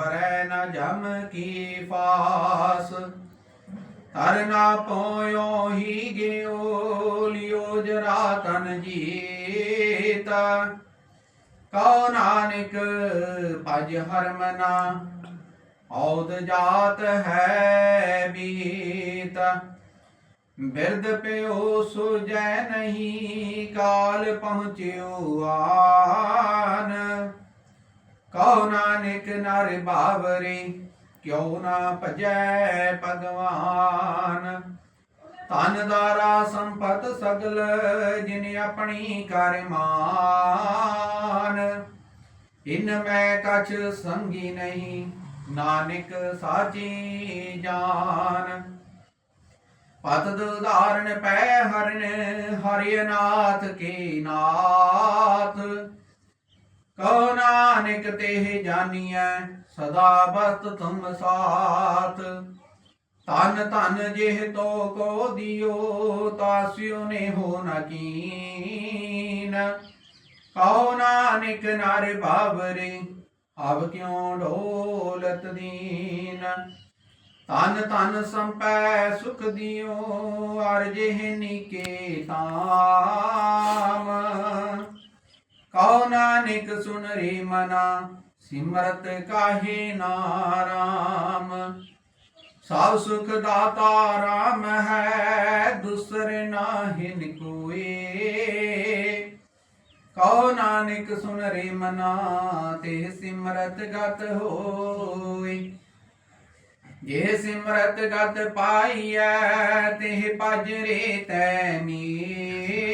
ਪਰੈ ਨ ਜਮ ਕੀ ਫਾਸ। ਤਰ ਨਾ ਪੋਇਓ ਹੀ ਗਿਓ, ਲਿਓ ਜਰਾ ਤਨ ਜੀਤ। ਕਉ ਨਾਨਕ ਭਜ ਹਰਮਨਾ ਔਦ ਜਾਤ ਹੈ ਬੀਤ। ਬਿਰਦ ਪਿਓ ਸੁਜੈ ਨਹੀਂ, ਕਾਲ ਪਹੁੰਚਿਓ ਆਨ। ਕਉ ਨਾਨਕ ਨਰ ਬਾਵਰੇ, ਕਿਉ ਨਾ ਭਜੈ ਭਗਵਾਨ। ਤਨ ਦਾਰਾ ਸੰਪਤ ਸਗਲ, ਜਿਨ ਆਪਣੀ ਕਰ ਮਾਨ। ਇਨ ਮੈਂ ਕਛ ਸੰਗੀ ਨਹੀਂ, ਨਾਨਕ ਸਾਚੀ ਜਾਨ। ਪਤਦ ਉਦਾਹਰਣ ਪੈ ਹਰਨ, ਹਰਿ ਨਾਥ ਕੀ ਨਾਥ। ਕਉ ਨਾਨਕ ਤੇ ਜਾਨੀਐ, ਸਦਾ ਬਸਤ ਤੁਮ ਸਾਥ। ਤਨ ਤਨ ਜਿਹ ਤੋ ਕੋ ਦਿਓ ਤਾਸਿਓ ਨੇ ਹੋ ਨਾ ਕੀਨ। ਕਉ ਨਾਨਕ ਨਰ ਬਾਬਰੇ, ਅਬ ਕਿਉ ਢੋਲਤ ਦੀਨ। ਤਨ ਤਨ ਸੰਪੈ ਸੁਖ ਦਿਓ, ਅਰ ਜਿਹ ਨੀਕੇ ਤਾਮ ਨਾਨਕ ਸੁਨ ਰੇ ਮਨਾ, ਸਿਮਰਤ ਕਾਹੇ ਨਾਰਾਮ ਸਭ ਸੁਖ ਦਾਤਾ ਰਾਮ ਹੈ, ਦੁਸਰ ਨਾਹਿਨ ਕੋਏ? ਕਉ ਨਾਨਕ ਸੁਨ ਰੇ ਮਨਾ, ਤੇ ਸਿਮਰਤ ਗਤ ਹੋਏ? ਜੇ ਸਿਮਰਤ ਗਤ ਪਾਈਐ ਤੇ ਭਜ ਰੇ ਤੈ ਮੀਤ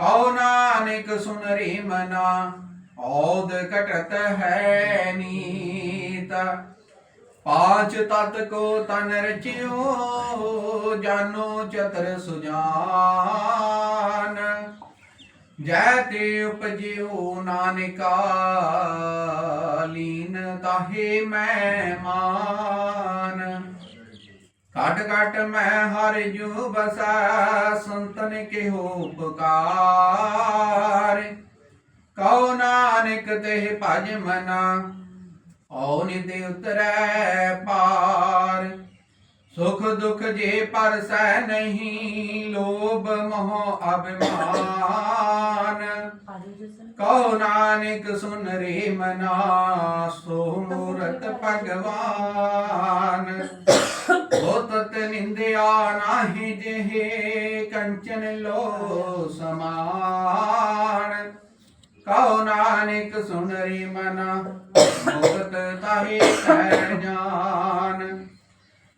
ਕਉ ਨਾਨਕ ਸੁਨ ਰੇ ਮਨਾ ਔਦ ਘਟਤ ਹੈ ਨੀਤ। ਪਾਂਚ ਤਤ ਕੋ ਤਨ ਰਚਿਓ, ਜਾਨੋ ਚਤਰ ਸੁਜਾਨ। ਜੈ ਤੇ ਉਪਜਿਓ ਨਾਨਕਾ, ਲੀਨ ਤਾਹੇ ਮੈਂ ਮਾਨ ਕਟ ਮੈਂ ਹਰ ਜੂ ਬਸਾ ਸੰਤਨ ਕੇ ਹੋ ਪੁਕਾਰ। ਕਉ ਨਾਨਕ ਤੇ ਭਜ ਮਨਾ ਔ ਨਿਦੇ ਉਤਰੈ ਪਾਰ। ਸੁਖ ਦੁਖ ਜੇ ਪਰ ਪਰਸੈ ਨਹੀਂ, ਲੋਭ ਮੋਹ ਅਭਿਮਾਨ। ਕਉ ਨਾਨਕ ਸੁਨ ਰੇ ਮਨਾ, ਸੋ ਮੂਰਤ ਭਗਵਾਨ। ਨਾਹੀ ਜਿਹੇ ਕੰਚਨ ਲੋ ਸਮਾਨ। ਕਉ ਨਾਨਕ ਸੁਨ ਰੇ ਮਨਾ ਮੁਕਤ ਤਾਹੇ ਤੈ ਜਾਨ।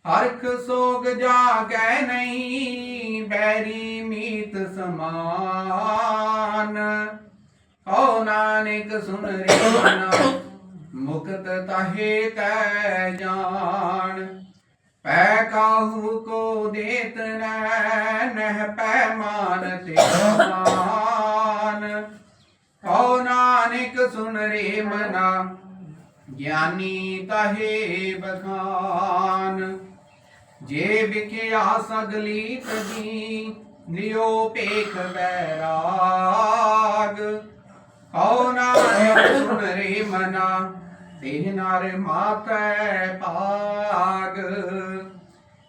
ਹਰਖ ਸੋਗ ਜਾਗੈ ਨਹੀਂ, ਬੈਰੀ ਮੀਤ ਸਮਾਨ। ਕਉ ਨਾਨਕ ਸੁਨ ਰੇ ਮਨਾ ਮੁਕਤ ਤਾਹੇ ਤੈ ਜਾਨ। ਪੈ ਕਾਹੂ ਕੋ ਦੇਤ ਨਹਿ ਪੈ ਮਾਨ ਤੇ ਮਾਨ ਕਉ ਨਾਨਕ ਸੁਨ ਰੇ ਮਨਾ, ਗਿਆਨੀ ਤਹੇ ਬਖਾਨ। ਜੇ ਵਿਖਿਆ ਸਗਲੀ ਤਜੀ ਨਿਉ ਪੇਖ ਬੈਰਾਗ ਕਉ ਨਾਨਕ ਸੁਨ ਰੇ ਮਨਾ ਤੇ ਨਰ ਮਾਤੈ ਭਾਗ।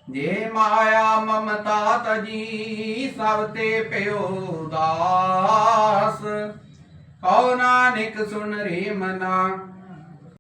ਜੇ ਮਾਇਆ ਮਮਤਾ ਤਜੀ, ਸਭ ਤੇ ਪਿਓ ਦਾਸ। ਕਉ ਨਾਨਕ ਸੁਨ ਰੇ ਮਨਾ